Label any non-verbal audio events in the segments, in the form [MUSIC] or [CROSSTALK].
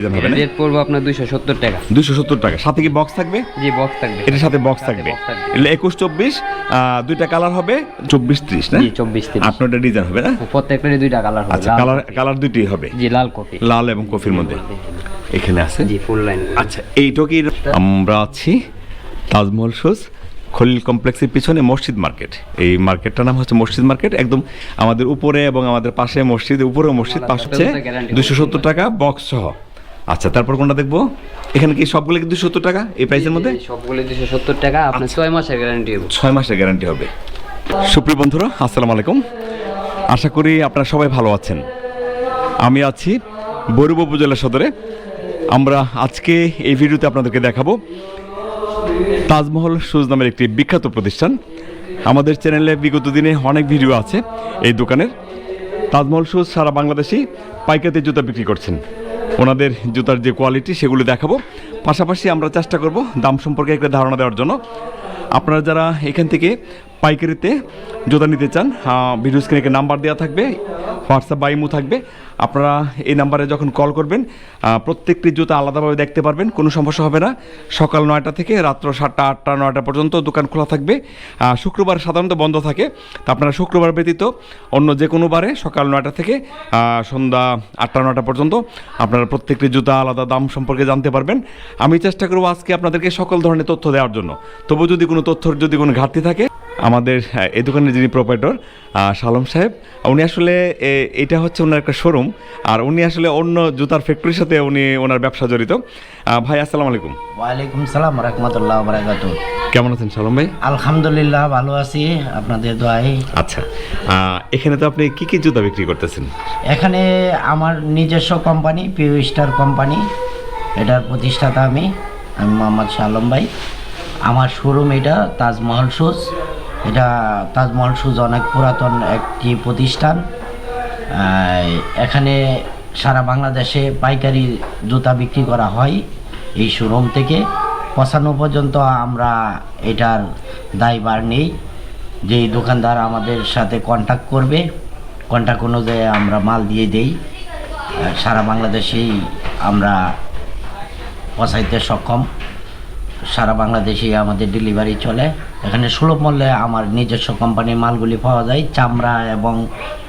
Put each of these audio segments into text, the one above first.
Rate পড়ব আপনার দুইশো সত্তর টাকা। দুশো সত্তর টাকা। সাথে কি বক্স থাকবে? জি বক্স থাকবে। এটার সাথে বক্স থাকবে। এগুলো একুশ চব্বিশ দুইটা কালার হবে চব্বিশ ত্রিশ না? জি চব্বিশ তিরিশ। আপনারটা ডিজাইন হবে না? প্রত্যেকটারই দুইটা কালার হবে আচ্ছা লাল কালার কফি। কালার দুইটি হবে। জি লাল কপি। লাল এবং কফির মধ্যে। এখানে আছে? জি ফুল লাইন আচ্ছা এইটা কি? আমরা আছি তাজমহল শুজ খলিল কমপ্লেক্সের পিছনে মসজিদ মার্কেট। এই মার্কেটটার নাম হচ্ছে মসজিদ মার্কেট। একদম আমাদের উপরে এবং আমাদের পাশে মসজিদ উপরে মসজিদ পাশে হচ্ছে দুশো সত্তর টাকা বক্স সহ। আচ্ছা তারপর কোনটা দেখব? এখানে কি সবগুলো কি দুশো সত্তর টাকা এই প্রাইসের মধ্যে? সবগুলো দুশো সত্তর টাকা আপনার ছয় মাসের গ্যারান্টি হবে। ছয় মাসের গ্যারান্টি হবে। সুপ্রিয় বন্ধুরা আসসালামু আলাইকুম। আশা করি আপনারা সবাই ভালো আছেন। আমি আছি বৈরব উপজেলা সদরে। আমরা আজকে এই ভিডিওতে আপনাদেরকে দেখাবো তাজমহল শুজ নামের একটি বিখ্যাত প্রতিষ্ঠান। আমাদের চ্যানেলে বিগত দিনে অনেক ভিডিও আছে এই দোকানের। তাজমহল শুজ সারা বাংলাদেশেই পাইকারি জুতা বিক্রি করছেন। ওনাদের জুতার যে কোয়ালিটি সেগুলো দেখাবো। পাশাপাশি আমরা চেষ্টা করব দাম সম্পর্কে একটা ধারণা দেওয়ার জন্য। আপনারা যারা এখান থেকে পাইকারিতে জুতা নিতে চান ভিডিও স্ক্রিনে নাম্বার দেওয়া থাকবে। হোয়াটসঅ্যাপ বা ইমো থাকবে। আপনারা এই নাম্বারে যখন কল করবেন প্রত্যেকটি জুতা আলাদাভাবে দেখতে পারবেন, কোনো সমস্যা হবে না। সকাল নয়টা থেকে রাত্র সাতটা, আটটা, নয়টা পর্যন্ত দোকান খোলা থাকবে। শুক্রবার সাধারণত বন্ধ থাকে। তা আপনারা শুক্রবার ব্যতীত অন্য যে কোনো বারে সকাল নয়টা থেকে সন্ধ্যা আটটা, নয়টা পর্যন্ত আপনারা প্রত্যেকটি জুতা আলাদা দাম সম্পর্কে জানতে পারবেন। আমি চেষ্টা করব আজকে আপনাদেরকে সকল ধরনের তথ্য দেওয়ার জন্য। তবু যদি কোনো তথ্যর যদি কোনো ঘাটতি থাকে আমাদের এই দোকানের যিনি প্রোপাইটর শালম সাহেব উনি আসলে এটা হচ্ছে ওনার একটা শোরুম আর উনি আসলে অন্য জুতার ফ্যাক্টরির সাথে উনি ওনার ব্যবসা জড়িত। ভাই আসসালামু আলাইকুম। ওয়ালাইকুম সালাম রহমতুল্লাহ বারাকাতু কেমন আছেন সালম ভাই? আলহামদুলিল্লাহ ভালো আছি। আপনাদের দোয়াই আচ্ছা এখানে তো আপনি কি কি জুতা বিক্রি করতেছেন? এখানে আমার নিজস্ব কোম্পানি পিউ স্টার কোম্পানি। এটার প্রতিষ্ঠাতা আমি আমি মোহাম্মদ শালম ভাই। আমার শোরুম এটা তাজমহল শুজ এটা তাজমহল শুজ অনেক পুরাতন একটি প্রতিষ্ঠান। এখানে সারা বাংলাদেশে পাইকারি জুতা বিক্রি করা হয় এই শোরুম থেকে। পঁচানো পর্যন্ত আমরা এটার দায়ভার নেই। যেই দোকানদার আমাদের সাথে কন্ট্যাক্ট করবে কন্ট্যাক্ট অনুযায়ী আমরা মাল দিয়ে দেই। সারা বাংলাদেশেই আমরা পৌঁছাইতে সক্ষম। সারা বাংলাদেশেই আমাদের ডেলিভারি চলে। এখানে সুলভ মূল্যে আমার নিজস্ব কোম্পানির মালগুলি পাওয়া যায় চামড়া এবং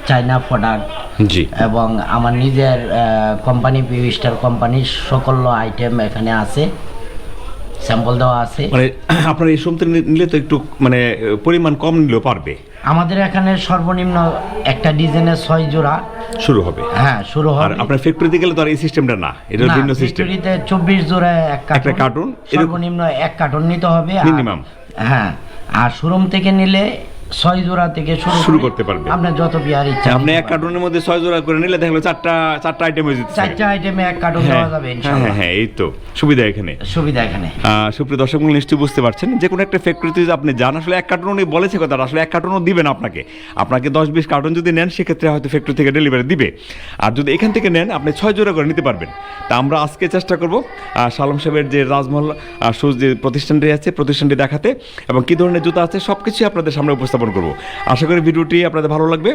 চায়না প্রোডাক্ট জি। এবং আমার নিজের কোম্পানি পিউ স্টার কোম্পানির সকল আইটেম এখানে আছে স্যাম্পল দেওয়া আছে। মানে [CLEARS THROAT] আপনার এই থেকে নিলে তো একটু মানে পরিমাণ কম নিলেও পারবে। আমাদের এখানে সর্বনিম্ন একটা ডিজাইনের ছয় জোড়া। শুরু হবে। হ্যাঁ শুরু হবে। আর আপনার ফ্যাক্টরিতে গেলে তো আর এই সিস্টেমটা না এটা ভিন্ন সিস্টেম ফ্যাক্টরিতে চব্বিশ জোড়া এক কার্টুন, সর্বনিম্ন এক কার্টুন নিতে হবে Minimum। হ্যাঁ আর শোরুম থেকে নিলে ছয় জোড়া থেকে শুরু করতে পারবে। আপনার যত বিয়ার ইচ্ছা আপনি এক কার্টুনের মধ্যে ছয় জোড়া করে নিলে দেখা গেলো চারটা চারটা আইটেম হয়ে যেতে চারটা আইটেমে এক কার্টুন হ্যাঁ দেওয়া যাবে হ্যাঁ ইনশাআল্লাহ। হ্যাঁ, হ্যাঁ এই তো সুবিধা এখানে। সুবিধা এখানে। সুপ্রিয় দর্শক নিশ্চয়ই বুঝতে পারছেন যে কোনো একটা ফ্যাক্টরিতে আপনি যান আসলে এক কার্টুন উনি বলেছে কথাটা আসলে এক কার্টুনও দিবেন আপনাকে। আপনাকে দশ বিশ কার্টুন যদি নেন সেক্ষেত্রে হয়তো ফ্যাক্টরি থেকে ডেলিভারি দিবে। আর যদি এখান থেকে নেন আপনি ছয় জোড়া করে নিতে পারবেন। তা আমরা আজকে চেষ্টা করব আহ, শালম সাহেবের যে রাজমহল শুজ যে প্রতিষ্ঠানটি আছে প্রতিষ্ঠানটি দেখাতে এবং কী ধরনের জুতা আছে সব কিছুই আপনাদের সামনে উপস্থাপন করব। আশা করি ভিডিওটি আপনাদের ভালো লাগবে।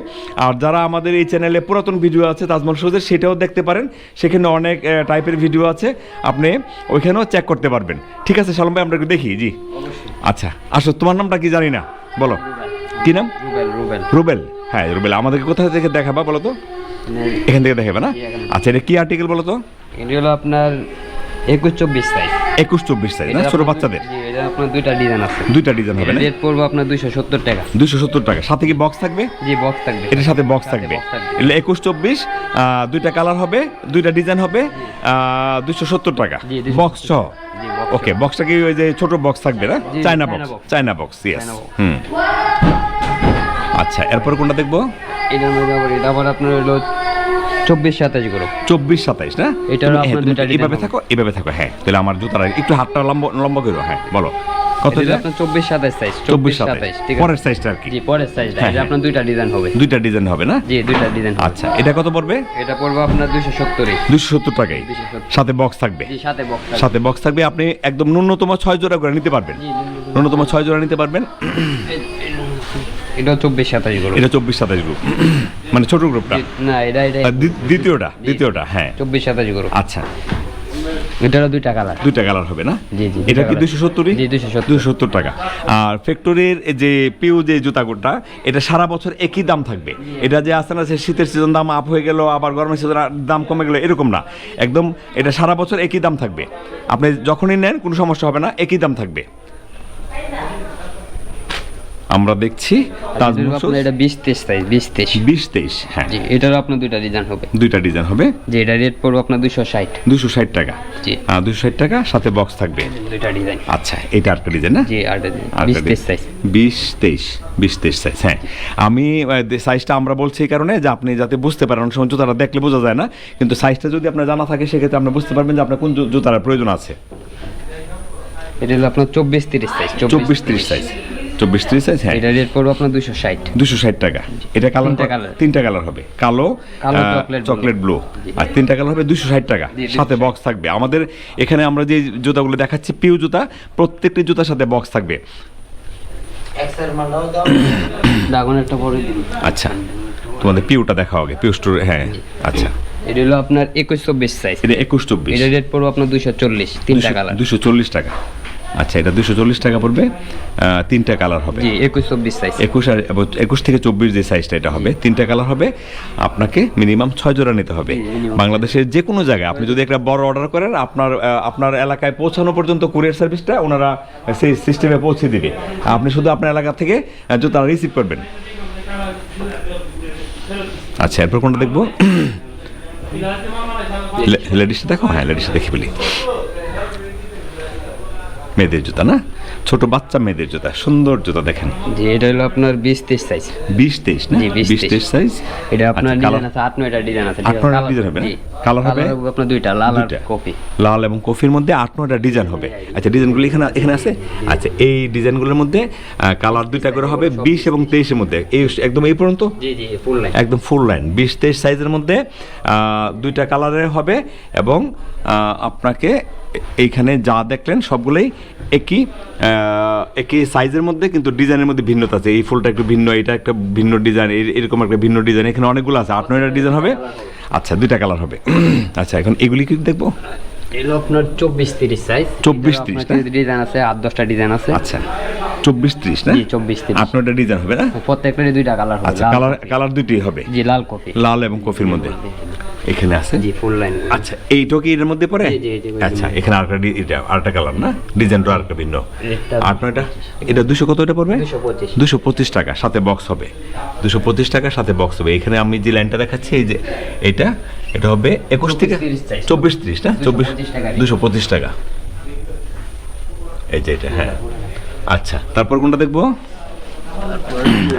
আর যারা আমাদের এই চ্যানেলে পুরাতন ভিডিও আছে তাজমহল শুজের সেটাও দেখতে পারেন। সেখানে অনেক টাইপের ভিডিও আছে। আপনি ওইখানেও চেক করতে পারবেন। ঠিক আছে সালম ভাই আমরা একটু দেখি জি। আচ্ছা আসো তোমার নামটা কি জানি না? বলো। কি নাম? রুবেল হ্যাঁ রুবেল আমাদেরকে কোথায় থেকে দেখাবা বলো তো? এখান থেকে দেখাবে না? আচ্ছা এটা কি আর্টিকেল বলো তো? এটি হলো আপনার একুশ চব্বিশ সাইজ একুশ চব্বিশ সাইজ না? ছোট বাচ্চাদের? আপনার দুইটা ডিজাইন আছে। দুইটা ডিজাইন হবে না? রেট পড়ব আপনার দুইশো সত্তর টাকা। দুইশো সত্তর টাকা। সাথে কি বক্স থাকবে? জি বক্স থাকবে। এটার সাথে বক্স থাকবে। এগুলো একুশ চব্বিশ দুইটা কালার হবে দুইটা ডিজাইন হবে দুইশো সত্তর টাকা। বক্স সহ? ওকে বক্সটা কি ওই যে ছোট বক্স থাকবে না? China box. China box yes hmm. আচ্ছা এরপর কোনটা দেখব? মধ্যে আবার এটা আবার আপনার হলো চব্বিশ সাতাশ করে চব্বিশ সাতাইশ না? আপনার হ্যাঁ, design থাকো এইভাবে থাকো হ্যাঁ। তাহলে আমার জুতার একটু হাতটা লম্বা লম্বা করো হ্যাঁ বলো। কত এটা এটা চব্বিশ সাতাশ সাইজ চব্বিশ সাতাশ। পরের সাইজটা আর কি। জি পরের সাইজটা হ্যাঁ, হ্যাঁ। আপনার দুইটা ডিজাইন হবে। দুইটা ডিজাইন হবে না? জি দুইটা ডিজাইন আচ্ছা এটা কত পড়বে? এটা পড়বে আপনার দুইশো সত্তর। টাকাই 270 সাথে বক্স থাকবে? সাথে বক্স সাথে বক্স থাকবে আপনি একদম ন্যূনতম ছয় জোড়া করে নিতে পারবেন। ন্যূনতম ছয় জোড়া নিতে পারবেন। এটা চব্বিশ সাতাশ করে এটা চব্বিশ সাতাশ গ্রুপ [CLEARS THROAT] মানে ছোট গ্রুপটা না এটা এটা দ্বিতীয়টা দ্বিতীয়টা হ্যাঁ। চব্বিশ সাতাশ করে আচ্ছা। এটারও দুইটা কালার দুইটা কালার হবে না? জি, জি, এটা কি দুশো সত্তরই? জি, 270 দুশো সত্তর টাকা। আর ফ্যাক্টরির যে পিউ যে জুতাগুলোটা এটা সারা বছর একই দাম থাকবে। এটা যে আসে না শীতের সিজন দাম আপ হয়ে গেল আবার গরমের সিজন দাম কমে গেল এরকম না। একদম এটা সারা বছর একই দাম থাকবে। আপনি যখনই নেন কোনো সমস্যা হবে না একই দাম থাকবে। আমরা দেখছি এটা বিশ তেইশ সাইজ বিশ তেইশ। বিশ তেইশ হ্যাঁ। জি এটারও আপনার দুইটা ডিজাইন হবে। দুইটা ডিজাইন হবে। যে এটা রেট পড়বে আপনার দুশো ষাট। দুশো ষাট টাকা। জি। দুশো ষাট টাকা সাথে বক্স থাকবে। দুইটা ডিজাইন আচ্ছা এটা আরেকটা ডিজাইন না? জি আর আর বিশ তেইশ সাইজ বিশ তেইশ বিশ তেইশ সাইজ হ্যাঁ। আমি সাইজটা আমরা বলছি এই কারণে যে আপনি যাতে বুঝতে পারেন অনেক সময় জুতাটা দেখলে বোঝা যায় না। কিন্তু সাইজটা যদি আপনার জানা থাকে সেক্ষেত্রে আপনি বুঝতে পারবেন যে আপনার কোন জুতার প্রয়োজন আছে। এটা হলো আপনার চব্বিশ তিরিশ সাইজ চব্বিশ তিরিশ সাইজ চব্বিশ তিরিশ সাইজ হ্যাঁ। এটা রেট পড়বে আপনার দুশো ষাট। দুশো ষাট টাকা। এটা কালার তিনটা কালার। হবে। কালো। চকলেট ব্লু আর তিনটা কালার হবে দুশো ষাট টাকা। সাথে বক্স থাকবে। আমাদের এখানে আমরা যে জুতাগুলো দেখাচ্ছি পিউ জুতা প্রত্যেকটি জুতার সাথে বক্স থাকবে। [COUGHS] আচ্ছা। তোমাদের পিউটা দেখাও আগে। পিউ স্টোর হ্যাঁ আচ্ছা। এটা হলো আপনার একুশ চব্বিশ সাইজ এটা একুশ চব্বিশ। এটা রেট পড়বে আপনার দুশো চল্লিশ। তিনটা কালার। দুশো চল্লিশ টাকা। আচ্ছা এটা দুশো চল্লিশ টাকা পড়বে তিনটা কালার হবে। একুশ চব্বিশ সাইজ একুশ আর একুশ থেকে চব্বিশ যে সাইজটা এটা হবে তিনটা কালার হবে। আপনাকে মিনিমাম ছয় জোড়া নিতে হবে। বাংলাদেশের যে কোনো জায়গায় আপনি যদি একটা বড় অর্ডার করেন আপনার আপনার এলাকায় পৌঁছানো পর্যন্ত কুরিয়ার সার্ভিসটা ওনারা সেই সিস্টেমে পৌঁছে দিবে। আপনি শুধু আপনার এলাকা থেকে জুতা রিসিভ করবেন। আচ্ছা এরপর কোনটা দেখব? [CLEARS THROAT] লেডিসটা দেখো? হ্যাঁ লেডিসটা দেখি বলি মেয়েদের জুতা না? ছোট বাচ্চা মেয়েদের জুতা সুন্দর জুতা দেখেন। জি এটা হলো আপনার বিশ তেইশ সাইজ বিশ তেইশ না? বিশ তেইশ। সাইজ এটা আপনার আচ্ছা, ডিজাইন আছে আট নয়টা ডিজাইন আছে আট নয়টা ডিজাইন হবে না? কালার হবে? আপনার দুইটা লাল আর। কপি। লাল এবং কফির মধ্যে আট নয়টা ডিজাইন হবে। আচ্ছা ডিজাইনগুলো এখানে এখানে আছে? আচ্ছা এই ডিজাইনগুলোর মধ্যে কালার দুইটা করে হবে বিশ এবং তেইশের মধ্যে। এই একদম এই পর্যন্ত? একদম ফুল লাইন বিশ তেইশ সাইজের মধ্যে আহ, দুইটা কালারের হবে এবং আহ, আপনাকে এইখানে যা দেখলেন সবগুলোই একই একই সাইজের মধ্যে কিন্তু ডিজাইনের মধ্যে ভিন্নতা আছে। এই ফুলটা একটু ভিন্ন এটা একটা ভিন্ন ডিজাইন এরকম একটা ভিন্ন ডিজাইন এখানে অনেকগুলো আছে। আট নয়টা ডিজাইন হবে। আচ্ছা দুইটা কালার হবে। [CLEARS THROAT] আচ্ছা এখন এগুলি কি দেখব? এগুলো আপনার চব্বিশ তিরিশ সাইজ 24 30 না? ডিজাইন আছে আট দশটা ডিজাইন আছে। আচ্ছা চব্বিশ ত্রিশ না? চব্বিশ তিরিশ। আট নয়টা ডিজাইন হবে না? প্রত্যেকটারই দুইটা কালার আচ্ছা কালার কালার দুইটি হবে। জি লাল কপি। লাল এবং কফির মধ্যে। এখানে আছে? জি ফুল লাইন আচ্ছা এইটাও কি এর মধ্যে পড়ে? আচ্ছা এখানে আরেকটা এটা আরেকটা কালার না? ডিজাইনটা আরেকটা ভিন্ন। নয়টা? এটা দুশো কত এটা পড়বে? দুশো পঁচিশ। টাকা সাথে বক্স হবে। দুশো পঁচিশ টাকা সাথে বক্স হবে। এখানে আমি যে লাইনটা দেখাচ্ছি এই যে এটা এটা হবে একুশ থেকে চব্বিশ ত্রিশ না? চব্বিশ দুশো পঁচিশ টাকা। এই যে এটা হ্যাঁ। আচ্ছা তারপর কোনটা দেখব?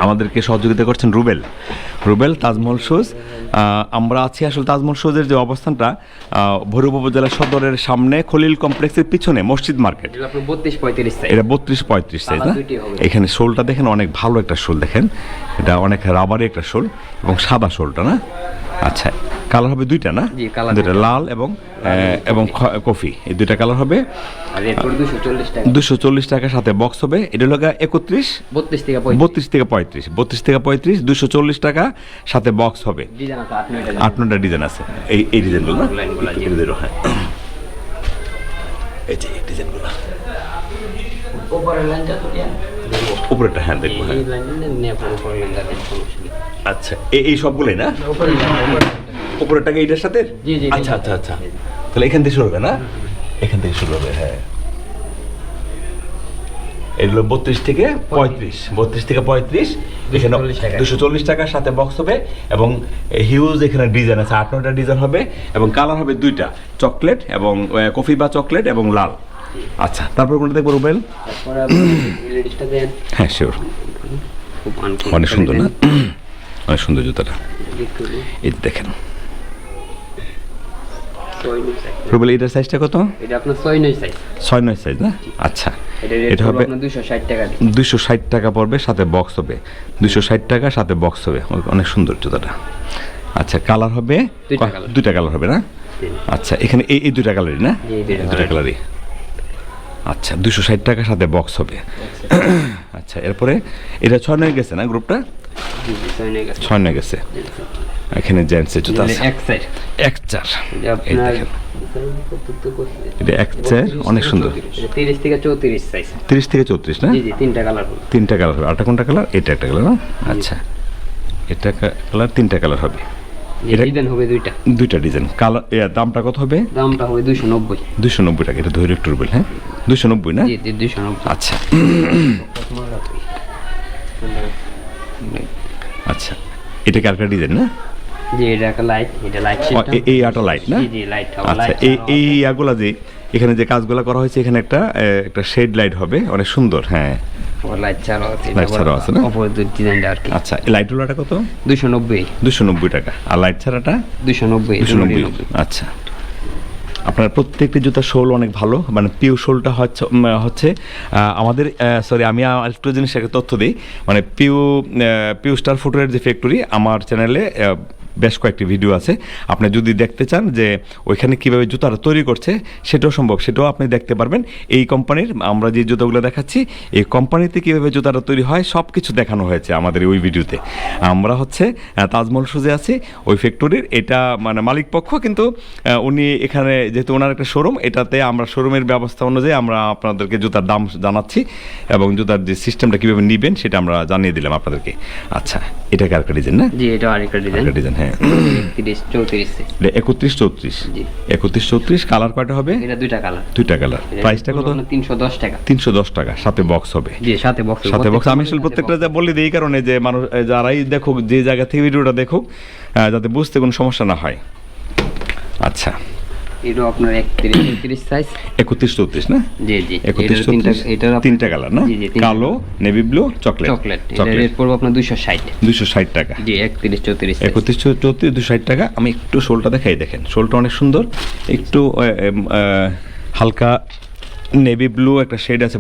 আমাদেরকে সহযোগিতা করছেন রুবেল। রুবেল তাজমহল সোজ আমরা আছি আসলে তাজমহল সোজের যে অবস্থানটা ভৈরব উপজেলা সদরের সামনে খলিল কমপ্লেক্সের পিছনে মসজিদ মার্কেট। বত্রিশ এটা বত্রিশ পঁয়ত্রিশ সাইজ না। এখানে শোলটা দেখেন অনেক ভালো একটা শোল দেখেন। এটা অনেক রাবারি একটা শোল এবং সাদা শোলটা না? আচ্ছা কালার হবে দুইটা না? দুইটা লাল এবং এবং কফি। এই দুইটা কালার হবে? দুশো চল্লিশ টাকার সাথে বক্স হবে। এটা হলো একত্রিশ? বত্রিশ থেকে বত্রিশ থেকে পঁয়ত্রিশ। বত্রিশ থেকে পঁয়ত্রিশ দুশো চল্লিশ টাকা সাথে বক্স হবে। আট নটা ডিজাইন আছে। এই এই ডিজাইনগুলো হ্যাঁ। এই যে ডিজাইনগুলো। উপরেরটা হ্যাঁ দেখব হ্যাঁ। আচ্ছা এই সবগুলোই না? উপরের লাইন উপরের এইটার সাথে। আচ্ছা আচ্ছা আচ্ছা। তাহলে এখান থেকে শুরু হবে না? এখান থেকে শুরু হবে হ্যাঁ। এগুলো বত্রিশ থেকে পঁয়ত্রিশ। বত্রিশ থেকে পঁয়ত্রিশ। এখানে দুশো চল্লিশ টাকার সাথে বক্স হবে এবং হিউজ এখানে ডিজাইন আছে। আট নয়টা ডিজাইন হবে এবং কালার হবে দুইটা। চকলেট এবং কফি বা চকলেট এবং লাল। আচ্ছা তারপর কোনটা দেখব রুবেল? হ্যাঁ শিওর অনেক সুন্দর না? [CLEARS THROAT] অনেক সুন্দর জুতাটা। এই দেখেন। রুবেল এটার সাইজটা কত? এটা আপনার ছয় নয় সাইজ ছয় নয় সাইজ না? আচ্ছা। এটা হবে দুশো ষাট টাকা দুশো ষাট টাকা পড়বে সাথে বক্স হবে। দুশো ষাট টাকা সাথে বক্স হবে। অনেক সুন্দর জুতাটা। আচ্ছা কালার হবে? দুইটা কালার হবে না? আচ্ছা এখানে এই দুইটা কালারই না? দুইটা কালারই আচ্ছা দুশো ষাট টাকার সাথে বক্স হবে। আচ্ছা এরপরে এটা ছয় নয় গেছে না গ্রুপটা? ছয় নয় গেছে। এখানে জেন্টসের জুতা আছে। এক সাইড এক চার। এটা এক চার অনেক সুন্দর। তিরিশ থেকে চৌত্রিশ সাইজ তিরিশ থেকে চৌত্রিশ না? তিনটা কালার তিনটা কালার হবে। আরটা কোনটা কালার এটা একটা কালার না? আচ্ছা। এটা কালার তিনটা কালার হবে। ডিজাইন হবে দুইটা। দুইটা ডিজাইন। কালার দামটা কত হবে? দামটা হবে দুইশো নব্বই। দুশো নব্বই টাকা এটা ধৈর্য একটু হ্যাঁ? দুশো নব্বই না? দুইশো নব্বই। আচ্ছা। আচ্ছা। এটা কার ডিজাইন না? জি এটা একটা লাইট এটা লাইট এই আটা লাইট না? জি লাইট আচ্ছা এই এই আগুলা যে এখানে যে কাজগুলো করা হয়েছে এখানে একটা একটা শেড লাইট হবে। অনেক সুন্দর হ্যাঁ। লাইট ছাড়াও আছে Light ছাড়াও আছে না? অপর ডিজাইনটা আর কি। আচ্ছা এই লাইটগুলোটা কত? নব্বই। দুশো নব্বই টাকা। আর লাইট ছাড়াটা? দুইশো নব্বই দুশো নব্বই। আচ্ছা। আপনার প্রত্যেকটি জুতার শোল অনেক ভালো মানে পিউ শোলটা হচ্ছে হচ্ছে আমাদের সরি আমি একটু জিনিস একটা তথ্য দিই। মানে পিউ পিউ স্টার ফুটওয়ার যে ফ্যাক্টরি আমার চ্যানেলে বেশ কয়েকটি ভিডিও আছে। আপনি যদি দেখতে চান যে ওইখানে কীভাবে জুতাটা তৈরি করছে সেটাও সম্ভব সেটাও আপনি দেখতে পারবেন। এই কোম্পানির আমরা যে জুতোগুলো দেখাচ্ছি এই কোম্পানিতে কীভাবে জুতাটা তৈরি হয় সব কিছু দেখানো হয়েছে আমাদের ওই ভিডিওতে আমরা হচ্ছে তাজমহল সুজে আছি ওই ফ্যাক্টরির এটা মানে মালিক পক্ষ কিন্তু উনি এখানে যেহেতু ওনার একটা শোরুম এটাতে আমরা শোরুমের ব্যবস্থা অনুযায়ী আমরা আপনাদেরকে জুতার দাম জানাচ্ছি এবং জুতার যে সিস্টেমটা কীভাবে নেবেন সেটা আমরা জানিয়ে দিলাম আপনাদেরকে। আচ্ছা এটা কারকা ডিজাইন না? জি এটা আরেকটা ডিজাইন ডিজাইন হ্যাঁ। একত্রিশ চৌত্রিশ। একত্রিশ চৌত্রিশ কালার কয়টা হবে? এটা দুইটা কালার। দুইটা কালার। প্রাইসটা কত? তিনশো দশ টাকা। তিনশো দশ টাকা সাথে বক্স হবে। জি সাথে বক্স সাথে বক্স আমি আসলে প্রত্যেকটা যা বলে দিই এই কারণে যে মানুষ যারাই দেখুক যে জায়গা থেকে ভিডিওটা দেখুক যাতে বুঝতে কোনো সমস্যা না হয়। আচ্ছা। এটা আপনার একত্রিশ একত্রিশ সাইজ একত্রিশ চৌত্রিশ না? জি জি। এটার তিনটা এটার তিনটা কালার না? কালো নেভি ব্লু চকলেট চকলেট এটা রেট পড়বে আপনার দুইশো ষাট। দুশো ষাট টাকা। জি একত্রিশ চৌত্রিশ। size। একত্রিশ চৌত্রিশ দুশো ষাট টাকা। আমি একটু শোলটা দেখাই দেখেন। শোলটা অনেক সুন্দর। একটু হালকা নেভি ব্লু একটা শেড আছে